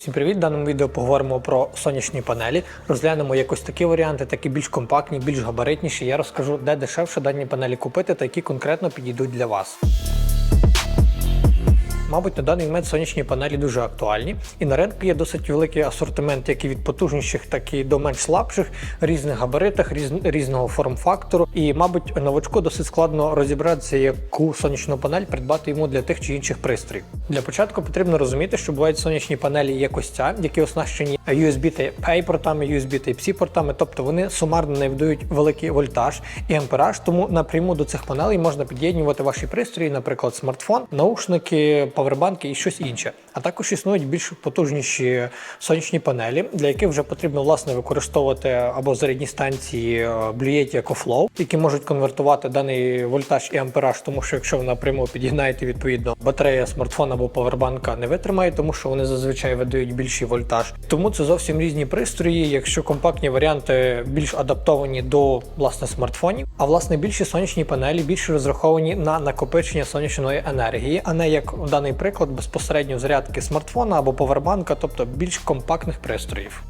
Всім привіт! В даному відео поговоримо про сонячні панелі. Розглянемо якось такі варіанти, такі більш компактні, більш габаритніші. Я розкажу, де дешевше дані панелі купити та які конкретно підійдуть для вас. Мабуть, на даний момент сонячні панелі дуже актуальні, і на ринку є досить великий асортимент, як і від потужніших, так і до менш слабших, різних габаритах, різ, різного форм-фактору. І, мабуть, новачку досить складно розібратися, яку сонячну панель придбати йому для тих чи інших пристроїв. Для початку потрібно розуміти, що бувають сонячні панелі як ось ця, які оснащені USB Type-A портами, USB Type-C портами, тобто вони сумарно не видають великий вольтаж і ампераж, тому напряму до цих панелей можна під'єднувати ваші пристрої, наприклад, смартфон, наушники, павербанки і щось інше. А також існують більш потужніші сонячні панелі, для яких вже потрібно власне використовувати або зарядні станції е, Blue Yeti EcoFlow, які можуть конвертувати даний вольтаж і ампераж, тому що якщо ви напряму під'єднаєте відповідно батарея смартфона або павербанка не витримає, тому що вони зазвичай видають більший вольтаж. Тому це зовсім різні пристрої. Якщо компактні варіанти більш адаптовані до власне смартфонів, а власне більші сонячні панелі більше розраховані на накопичення сонячної енергії, а не як даний приклад безпосередньо зарядки смартфона або повербанка, тобто більш компактних пристроїв.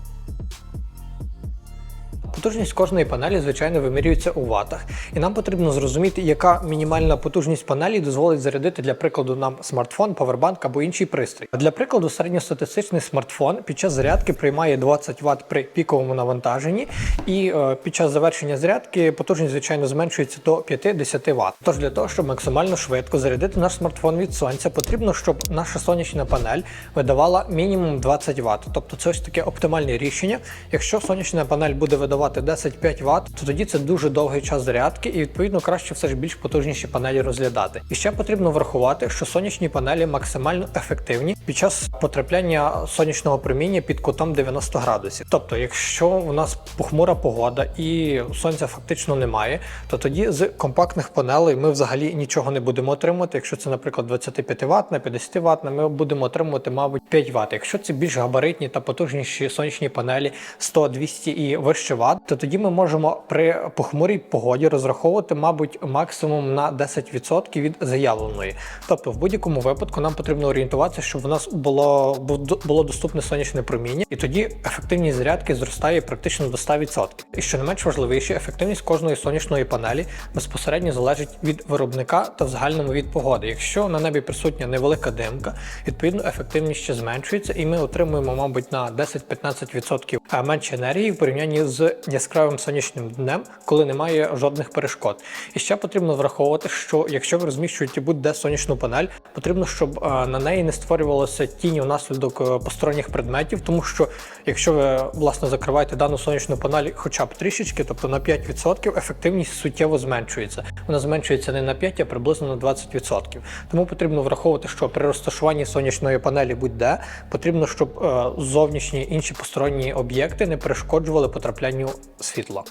Потужність кожної панелі, звичайно, вимірюється у ватах, і нам потрібно зрозуміти, яка мінімальна потужність панелі дозволить зарядити для прикладу нам смартфон, павербанк або інший пристрій. Для прикладу, середньостатистичний смартфон під час зарядки приймає 20 Вт при піковому навантаженні, і е, під час завершення зарядки потужність, звичайно, зменшується до 5-10 Вт. Тож для того, щоб максимально швидко зарядити наш смартфон від сонця, потрібно, щоб наша сонячна панель видавала мінімум 20 Вт. Тобто це ось таке оптимальне рішення. Якщо сонячна панель буде видавати 10-5 Вт, то тоді це дуже довгий час зарядки, і відповідно краще все ж більш потужніші панелі розглядати. І ще потрібно врахувати, що сонячні панелі максимально ефективні під час потрапляння сонячного проміння під кутом 90 градусів. Тобто, якщо у нас похмура погода і сонця фактично немає, то тоді з компактних панелей ми взагалі нічого не будемо отримувати. Якщо це, наприклад, 25 Вт на 50 Вт, ми будемо отримувати, мабуть, 5 Вт. Якщо це більш габаритні та потужніші сонячні панелі 100-200 і вище Вт, то тоді ми можемо при похмурій погоді розраховувати, мабуть, максимум на 10% від заявленої. Тобто, в будь-якому випадку нам потрібно орієнтуватися, щоб в нас було було доступне сонячне проміння, і тоді ефективність зарядки зростає практично до 100%. І що не менш важливіше, ефективність кожної сонячної панелі безпосередньо залежить від виробника та в загальному від погоди. Якщо на небі присутня невелика димка, відповідно ефективність ще зменшується, і ми отримуємо, мабуть, на 10-15% менше енергії в порівнянні з яскравим сонячним днем, коли немає жодних перешкод. І ще потрібно враховувати, що якщо ви розміщуєте будь-де сонячну панель, потрібно, щоб е, на неї не створювалося тіні внаслідок е, посторонніх предметів, тому що якщо ви власне закриваєте дану сонячну панель хоча б трішечки, тобто на 5%, ефективність суттєво зменшується. Вона зменшується не на 5, а приблизно на 20%. Тому потрібно враховувати, що при розташуванні сонячної панелі будь-де потрібно, щоб е, зовнішні інші посторонні об'єкти не перешкоджували потраплянню світла.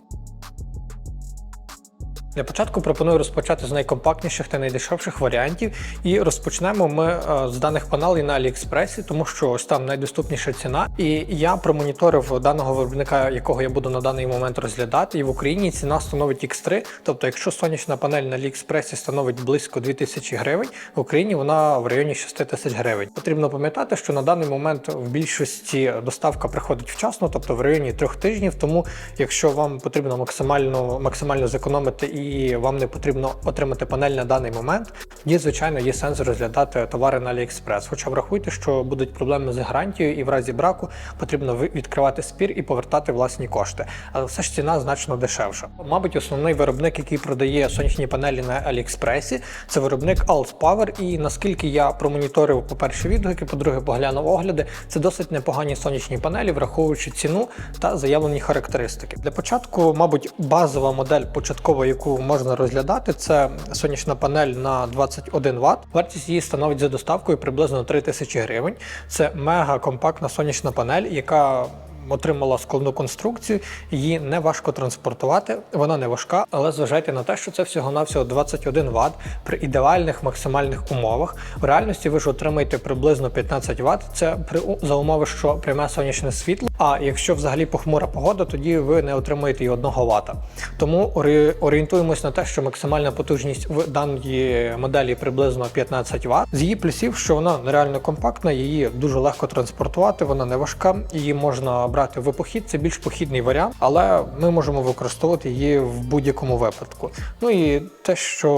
Для початку пропоную розпочати з найкомпактніших та найдешевших варіантів. І розпочнемо ми е, з даних панелей на Аліекспресі, тому що ось там найдоступніша ціна. І я промоніторив даного виробника, якого я буду на даний момент розглядати. І в Україні ціна становить X3. Тобто, якщо сонячна панель на Аліекспресі становить близько 2000 гривень, в Україні вона в районі 6 тисяч гривень. Потрібно пам'ятати, що на даний момент в більшості доставка приходить вчасно, тобто в районі трьох тижнів. Тому, якщо вам потрібно максимально максимально зекономити і вам не потрібно отримати панель на даний момент, тоді, звичайно, є сенс розглядати товари на AliExpress. Хоча врахуйте, що будуть проблеми з гарантією, і в разі браку потрібно відкривати спір і повертати власні кошти. Але все ж ціна значно дешевша. Мабуть, основний виробник, який продає сонячні панелі на AliExpress, це виробник Alt Power. І наскільки я промоніторив, по-перше, відгуки, по-друге, поглянув огляди, це досить непогані сонячні панелі, враховуючи ціну та заявлені характеристики. Для початку, мабуть, базова модель початкова, яку можна розглядати, це сонячна панель на 21 Вт. Вартість її становить за доставкою приблизно 3000 гривень. Це мега компактна сонячна панель, яка отримала складну конструкцію, її не важко транспортувати, вона не важка, але зважайте на те, що це всього-навсього 21 Вт при ідеальних максимальних умовах. В реальності ви ж отримаєте приблизно 15 Вт. Це при за умови, що пряме сонячне світло. А якщо взагалі похмура погода, тоді ви не отримаєте і 1 Вт. Тому орі- орієнтуємось на те, що максимальна потужність в даній моделі приблизно 15 Вт. З її плюсів, що вона нереально компактна, її дуже легко транспортувати, вона не важка, її можна брати в похід. Це більш похідний варіант, але ми можемо використовувати її в будь-якому випадку. Ну і те, що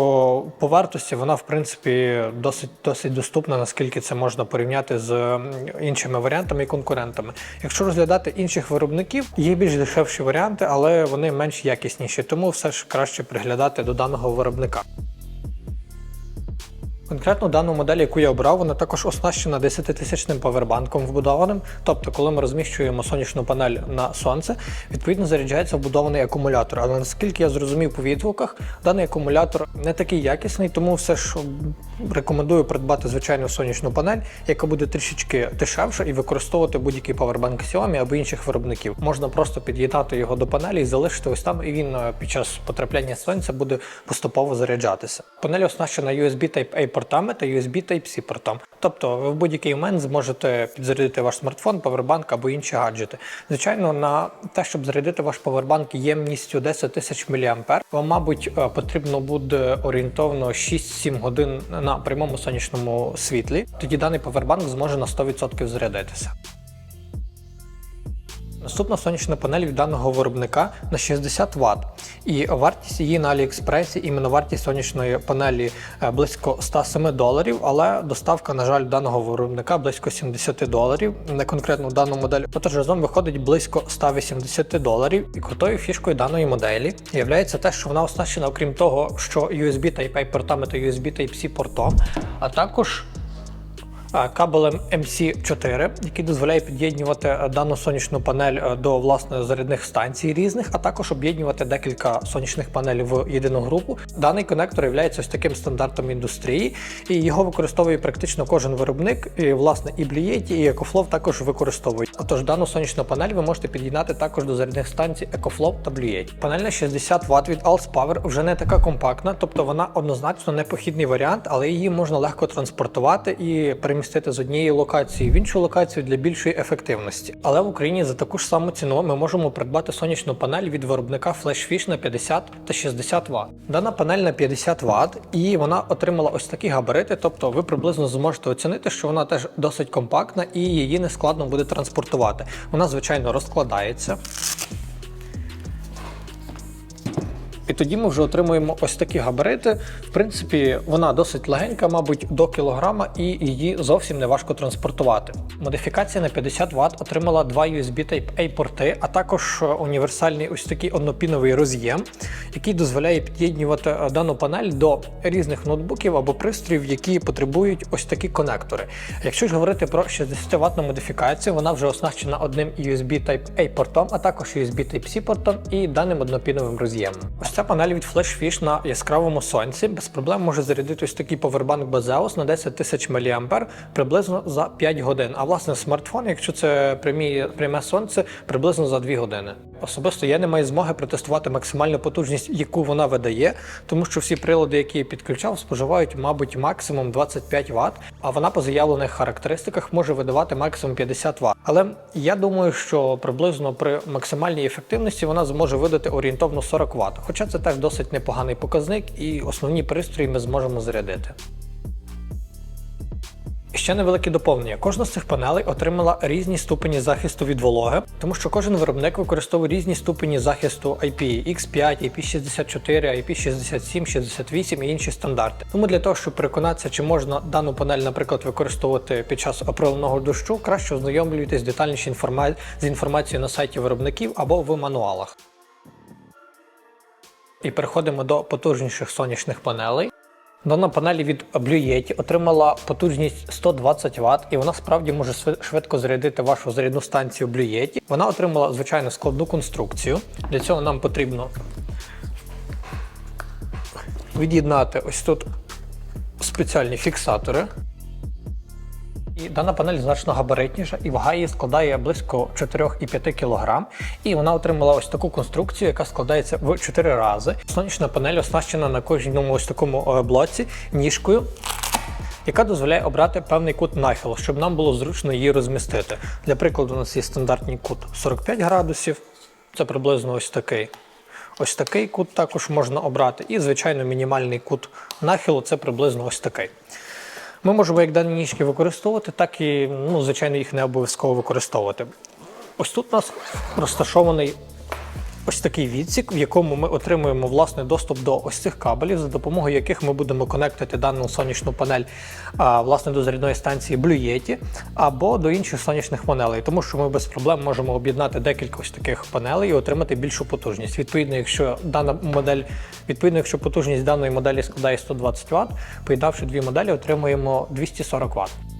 по вартості вона в принципі досить досить доступна, наскільки це можна порівняти з іншими варіантами і конкурентами. Якщо розглядати інших виробників, є більш дешевші варіанти, але вони менш якісніші, тому все ж краще приглядати до даного виробника. Конкретно дану модель, яку я обрав, вона також оснащена 10-тисячним павербанком вбудованим. Тобто, коли ми розміщуємо сонячну панель на сонце, відповідно заряджається вбудований акумулятор. Але наскільки я зрозумів по відгуках, даний акумулятор не такий якісний, тому все ж рекомендую придбати звичайну сонячну панель, яка буде трішечки дешевша і використовувати будь-який павербанк Xiaomi або інших виробників. Можна просто під'єднати його до панелі і залишити ось там, і він е, під час потрапляння сонця буде поступово заряджатися. Панель оснащена USB Type-A портами та USB Type-C портом. Тобто ви в будь-який момент зможете підзарядити ваш смартфон, павербанк або інші гаджети. Звичайно, на те, щоб зарядити ваш павербанк ємністю 10 тисяч мА, вам, мабуть, е, потрібно буде орієнтовно 6-7 годин на прямому сонячному світлі. Тоді даний павербанк зможе на 100% зарядитися. Наступна сонячна панель від даного виробника на 60 Вт. І вартість її на Аліекспресі, іменно вартість сонячної панелі е, близько 107 доларів, але доставка, на жаль, даного виробника близько 70 доларів. На конкретну дану модель. Отож, разом виходить близько 180 доларів. І крутою фішкою даної моделі є те, що вона оснащена, окрім того, що USB Type-A портами та USB Type-C портом, а також кабелем MC4, який дозволяє під'єднувати е, дану сонячну панель е, до власне зарядних станцій різних, а також об'єднувати декілька сонячних панелей в єдину групу. Даний конектор є ось таким стандартом індустрії, і його використовує практично кожен виробник. І власне і Blue і EcoFlow також використовують. Отож, дану сонячну панель ви можете під'єднати також до зарядних станцій EcoFlow та Blue Панель на 60 Вт від Alls Power вже не така компактна, тобто вона однозначно не похідний варіант, але її можна легко транспортувати і перемістити з однієї локації в іншу локацію для більшої ефективності. Але в Україні за таку ж саму ціну ми можемо придбати сонячну панель від виробника FlashFish на 50 та 60 Вт. Дана панель на 50 Вт і вона отримала ось такі габарити, тобто ви приблизно зможете оцінити, що вона теж досить компактна і її не складно буде транспортувати. Вона, звичайно, розкладається. І тоді ми вже отримуємо ось такі габарити. В принципі, вона досить легенька, мабуть, до кілограма, і її зовсім не важко транспортувати. Модифікація на 50 Вт отримала два USB Type-A порти, а також е, універсальний ось такий однопіновий роз'єм, який дозволяє під'єднувати е, дану панель до різних ноутбуків або пристроїв, які потребують ось такі конектори. Якщо ж говорити про 60 ватну модифікацію, вона вже оснащена одним USB Type-A портом, а також USB Type-C портом і даним однопіновим роз'ємом. Ось ця панель від FlashFish на яскравому сонці без проблем може зарядити ось такий повербанк Bazeus на 10 тисяч мА приблизно за 5 годин. А власне смартфон, якщо це пряме сонце, приблизно за 2 години. Особисто я не маю змоги протестувати максимальну потужність, яку вона видає, тому що всі прилади, які я підключав, споживають, мабуть, максимум 25 Вт, а вона по заявлених характеристиках може видавати максимум 50 Вт. Але я думаю, що приблизно при максимальній ефективності вона зможе видати орієнтовно 40 Вт. Хоча це теж досить непоганий показник, і основні пристрої ми зможемо зарядити. Ще невелике доповнення. Кожна з цих панелей отримала різні ступені захисту від вологи, тому що кожен виробник використовує різні ступені захисту IPX5, IP64, IP67, 68 і інші стандарти. Тому для того, щоб переконатися, чи можна дану панель, наприклад, використовувати під час проливного дощу, краще ознайомлюйтесь детальніше інформа... з інформацією на сайті виробників або в мануалах. І переходимо до потужніших сонячних панелей. Дана панель від Blue Yeti отримала потужність 120 Вт, і вона справді може швидко зарядити вашу зарядну станцію Blue Yeti. Вона отримала звичайно складну конструкцію. Для цього нам потрібно від'єднати ось тут спеціальні фіксатори. І дана панель значно габаритніша, і вага її складає близько 4,5 кг. І вона отримала ось таку конструкцію, яка складається в 4 рази. Сонячна панель оснащена на кожному ось такому е, блоці ніжкою. Яка дозволяє обрати певний кут нахилу, щоб нам було зручно її розмістити. Для прикладу, у нас є стандартний кут 45 градусів, це приблизно ось такий. Ось такий кут також можна обрати. І, звичайно, мінімальний кут нахилу це приблизно ось такий. Ми можемо як дані ніжки використовувати, так і, ну, звичайно, їх не обов'язково використовувати. Ось тут у нас розташований ось такий відсік, в якому ми отримуємо власне доступ до ось цих кабелів, за допомогою яких ми будемо конектити дану сонячну панель а, власне до зарядної станції Yeti або до інших сонячних панелей, тому що ми без проблем можемо об'єднати декілька ось таких панелей і отримати більшу потужність. Відповідно, якщо дана модель, відповідно, якщо потужність даної моделі складає 120 Вт, поєднавши дві моделі, отримуємо 240 Вт.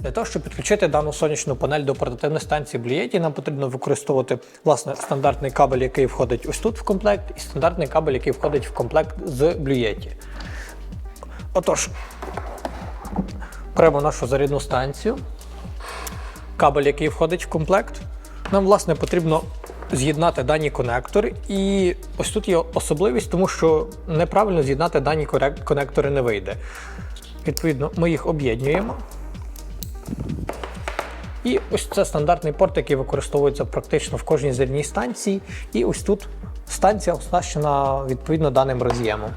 Для того, щоб підключити дану сонячну панель до портативної станції Blue нам потрібно використовувати власне стандартний кабель, який входить ось тут в комплект, і стандартний кабель, який входить в комплект з Blue Yeti. Отож, беремо нашу зарядну станцію, кабель, який входить в комплект. Нам, власне, потрібно з'єднати дані конектори. І ось тут є особливість, тому що неправильно з'єднати дані конектори не вийде. Відповідно, ми їх об'єднуємо. І ось це стандартний порт, який використовується практично в кожній зерній станції. І ось тут станція оснащена відповідно даним роз'ємом.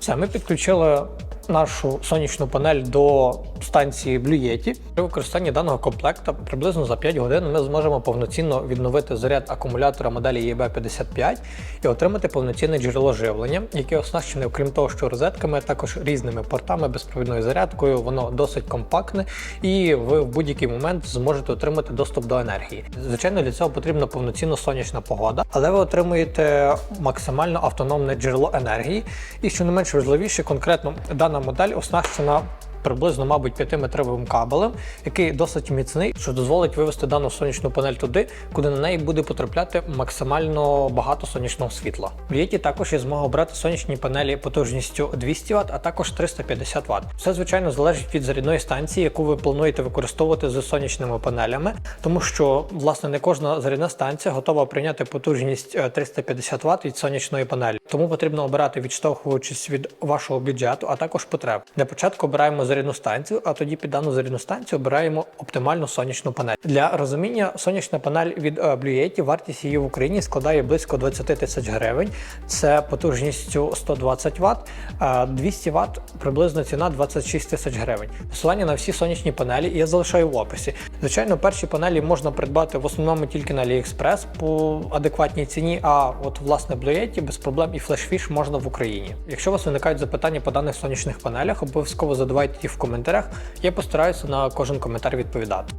Все, ми підключили нашу сонячну панель до станції Yeti. При використанні даного комплекта приблизно за 5 годин ми зможемо повноцінно відновити заряд акумулятора моделі EB55 і отримати повноцінне джерело живлення, яке оснащене, окрім того, що розетками, також різними портами безпровідною зарядкою. Воно досить компактне, і ви в будь-який момент зможете отримати доступ до енергії. Звичайно, для цього потрібна повноцінна сонячна погода, але ви отримуєте максимально автономне джерело енергії. І що не менш важливіше, конкретно дана модель оснащена приблизно, мабуть, 5-метровим кабелем, який досить міцний, що дозволить вивести дану сонячну панель туди, куди на неї буде потрапляти максимально багато сонячного світла. В Єті також є змога обрати сонячні панелі потужністю 200 Вт, а також 350 Вт. Все звичайно залежить від зарядної станції, яку ви плануєте використовувати з сонячними панелями, тому що власне не кожна зарядна станція готова прийняти потужність е, 350 Вт від сонячної панелі. Тому потрібно обирати відштовхуючись від вашого бюджету, а також потреб. Для початку обираємо зарядну станцію, а тоді під дану зарядну станцію обираємо оптимальну сонячну панель. Для розуміння, сонячна панель від е, Blue Yeti, вартість її в Україні складає близько 20 тисяч гривень. Це потужністю 120 Вт, 200 Вт приблизно ціна 26 тисяч гривень. Посилання на всі сонячні панелі я залишаю в описі. Звичайно, перші панелі можна придбати в основному тільки на AliExpress по адекватній ціні, а от власне Blue Yeti без проблем і FlashFish можна в Україні. Якщо у вас виникають запитання по даних сонячних панелях, обов'язково задавайте їх в коментарях. Я постараюся на кожен коментар відповідати.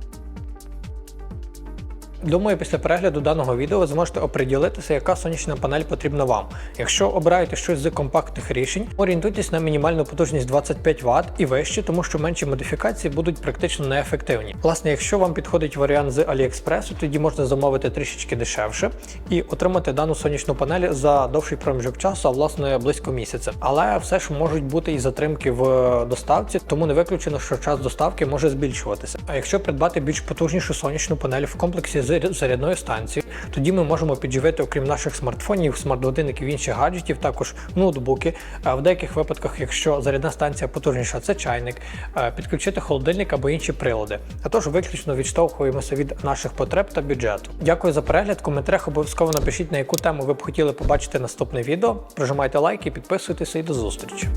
Думаю, після перегляду даного відео ви зможете оприділитися, яка сонячна панель потрібна вам. Якщо обираєте щось з компактних рішень, орієнтуйтесь на мінімальну потужність 25 Вт і вище, тому що менші модифікації будуть практично неефективні. Власне, якщо вам підходить варіант з AliExpress, тоді можна замовити трішечки дешевше і отримати дану сонячну панель за довший проміжок часу, а власне близько місяця. Але все ж можуть бути і затримки в доставці, тому не виключено, що час доставки може збільшуватися. А якщо придбати більш потужнішу сонячну панель в комплексі з зарядною станцією, тоді ми можемо підживити, окрім наших смартфонів, смарт-годинників інших гаджетів, також ноутбуки. В деяких випадках, якщо зарядна станція потужніша, це чайник, підключити холодильник або інші прилади. А тож виключно відштовхуємося від наших потреб та бюджету. Дякую за перегляд. В коментарях обов'язково напишіть, на яку тему ви б хотіли побачити наступне відео. Прожимайте лайки, підписуйтеся і до зустрічі.